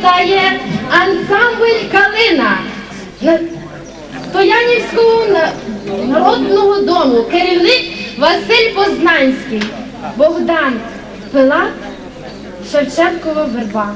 вітає ансамбль Калина Стоянівського народного дому, керівник Василь Познанський, Богдан Пилат, Шевченкова верба.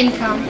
income.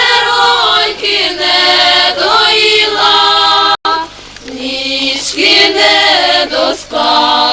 Вечероньки не доїла, нічки не доспала.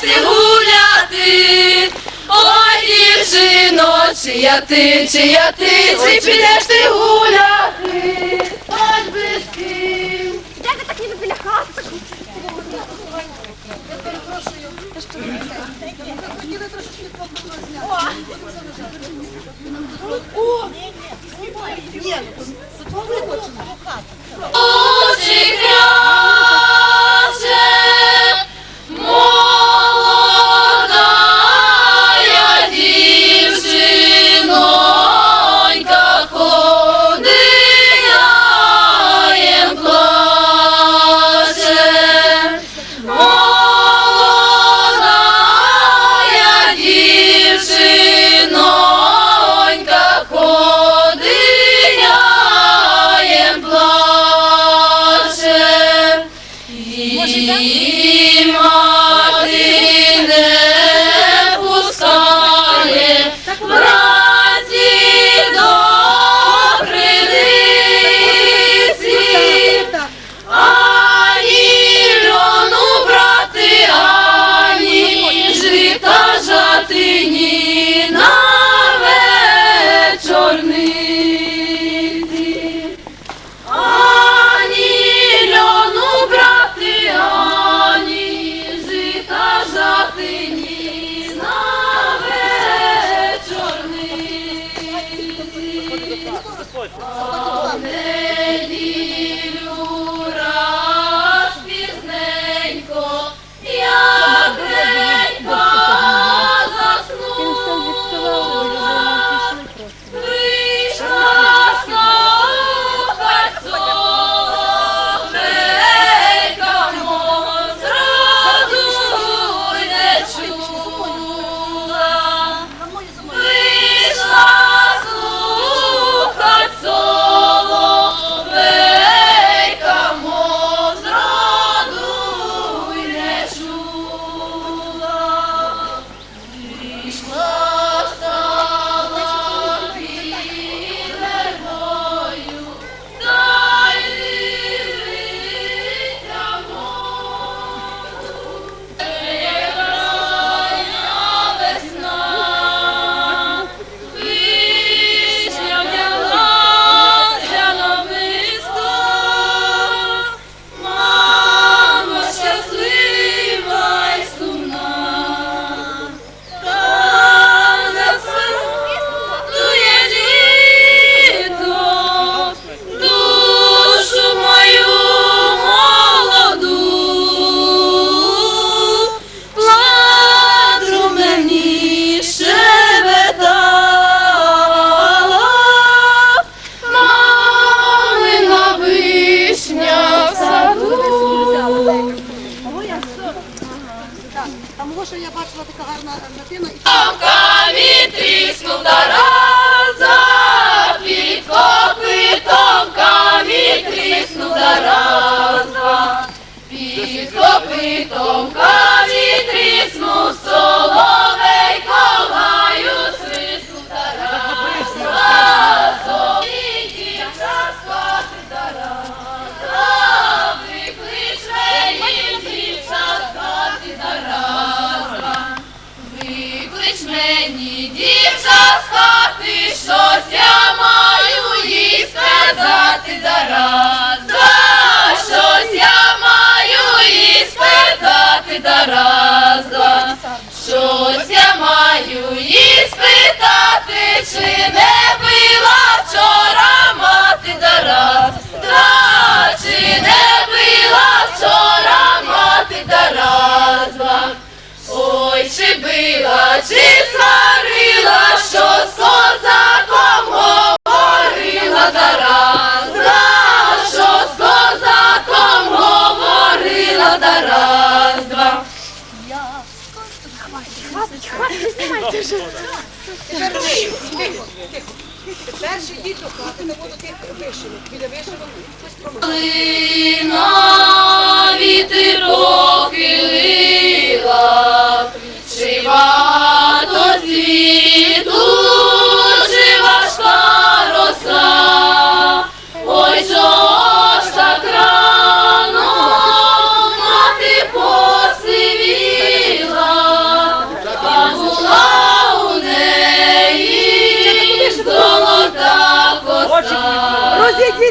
Ти гуляти, ой, дівчино, чия ти, чия ти, чи підеш ти гуляти, хоч би з ким. Як ви так ніби біля хати? Очі кряже,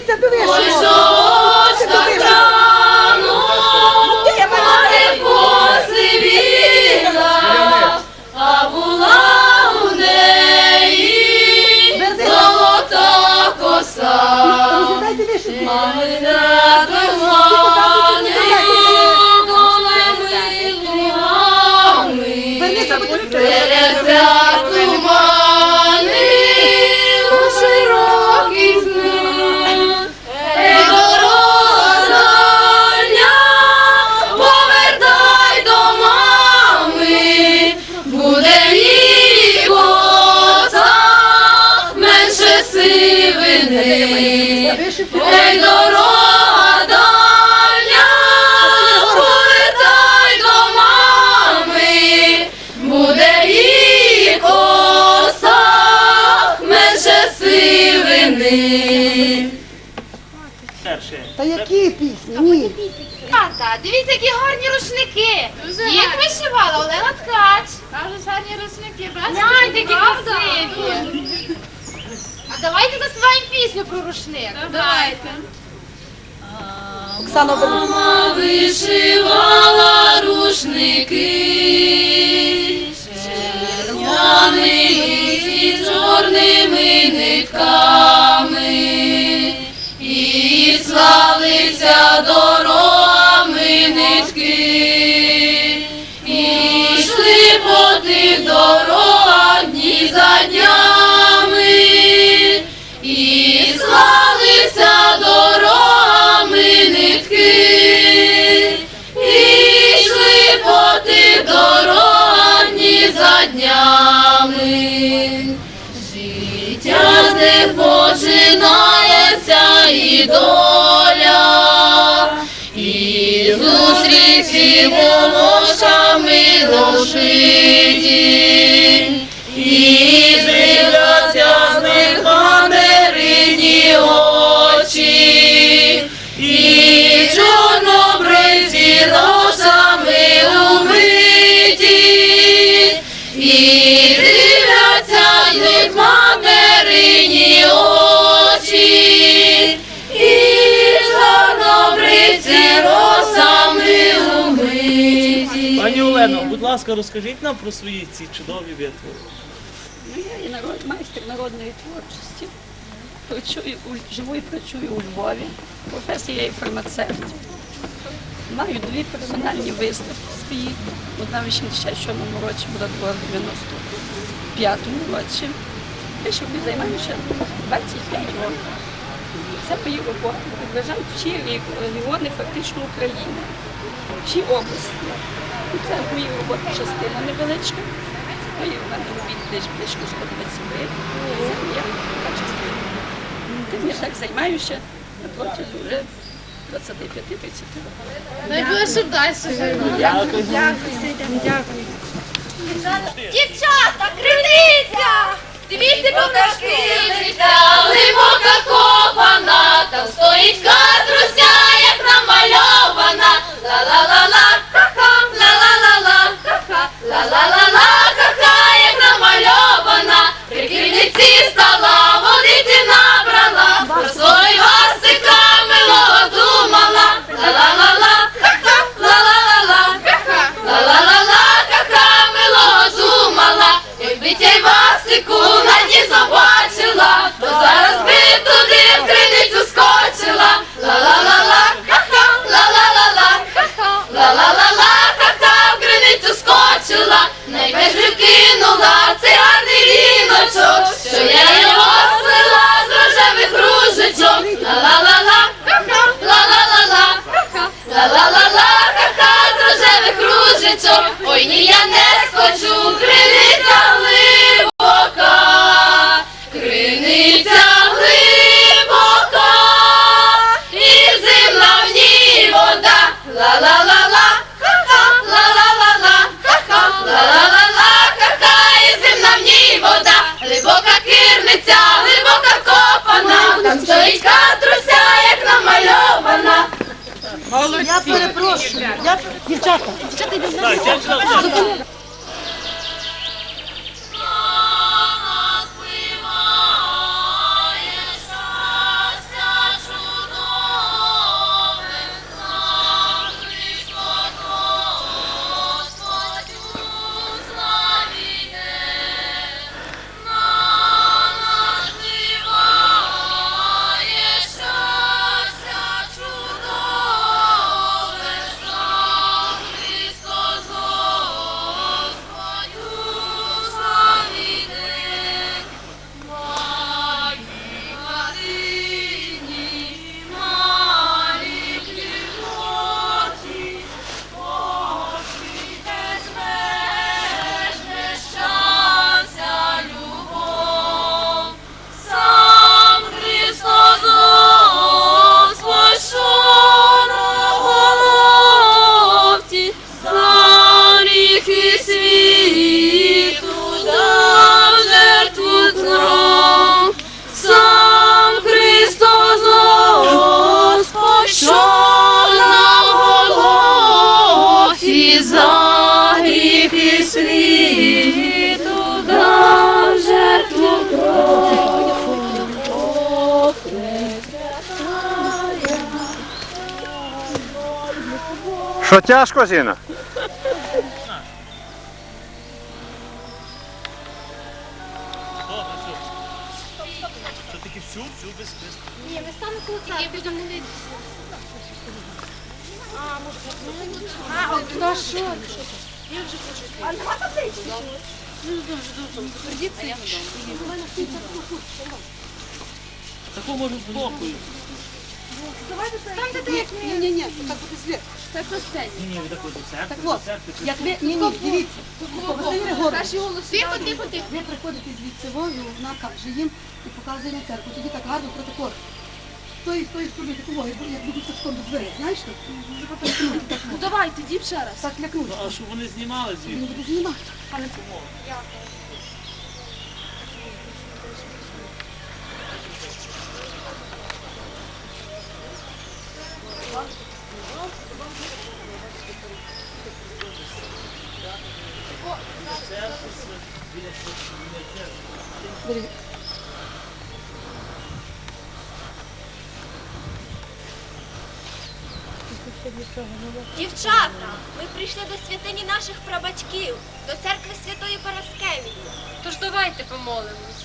Розійдіться коса. Ой, вишивок. що Ей, дорога дальня, повертай до мами, буде її коса, менше сивини. Та які пісні? Ні. Тата, дивіться, які гарні рушники. Їх вишивала Олена Ткач. Кажуть, гарні рушники, бачите? Які красиві. Давайте заспіваємо пісню про рушник. Давайте. Оксана Мама вишивала рушники, червоними і чорними нитками, і слалися дорогами доля, і зустрічі волошами розшиті, і дивляться з них материні очі, і чорнобриці носами умиті, і дивляться з них материні Олено, будь ласка, розкажіть нам про свої ці чудові витвори. Ну, я є народ, майстер народної творчості. Працюю у живу і працюю у Львові. Професія є фармацевт. Маю дві персональні виставки свої. Одна в 67-му році, була друга в 95-му році. Я ще займаюся 25 років. Це мої роботи. Відображають всі регіони фактично України. всій області. Це моя робота частина невеличка. Мої в мене робіт десь близько 120. Це така частина. Тим я так займаюся на протязі вже 25-30 років. Щоб далі. Дівчата, криниця! Дивіться, покажи! глибока копана, там стоїть катруся, як намальована. Ла-ла-ла-ла, ла-ла-ла-ла, ха-ха, як намальована. При стала, водиці набрала, про свою Васика милого думала. Ла-ла-ла-ла, ха-ха, ла-ла-ла-ла, ха-ха, ла-ла-ла-ла, ха-ха, милого думала. Якби тя Васику на дні побачила, то зараз би туди в криницю скочила. Ла-ла-ла-ла, скочила. найперше кинула цей гарний віночок, що я його слила з рожевих ружечок. Ла-ла-ла-ла, ла-ла-ла-ла, ла-ла-ла-ла, ха-ха, з рожевих ружечок. Ой, ні, я не скочу, Що тяжко, Зіна? Це таки всю, всю без. Ні, ми станемо коло церкви. Я буду молитися. А, от то що? Таку можу спокою. Станьте так, як ні, ні, ні, так буде світ. Так по сцені. Ні, ні, ви так Так от, як ви, ні, ні, дивіться. Василь Григорович, Тихо, тихо, тихо. ви приходите звідси вою, вона каже їм і показує на церкву. Тоді так гарно протокол. Тої, тої сторони, такого, як будуть сачком до двері, знаєш що? Лякнути, так, Ну давайте, діп ще раз. так лякнути. А щоб вони знімали Він звідти. буде знімати. Дівчата, ми прийшли до святині наших прабатьків, до церкви святої Параскевії. Тож давайте помолимось.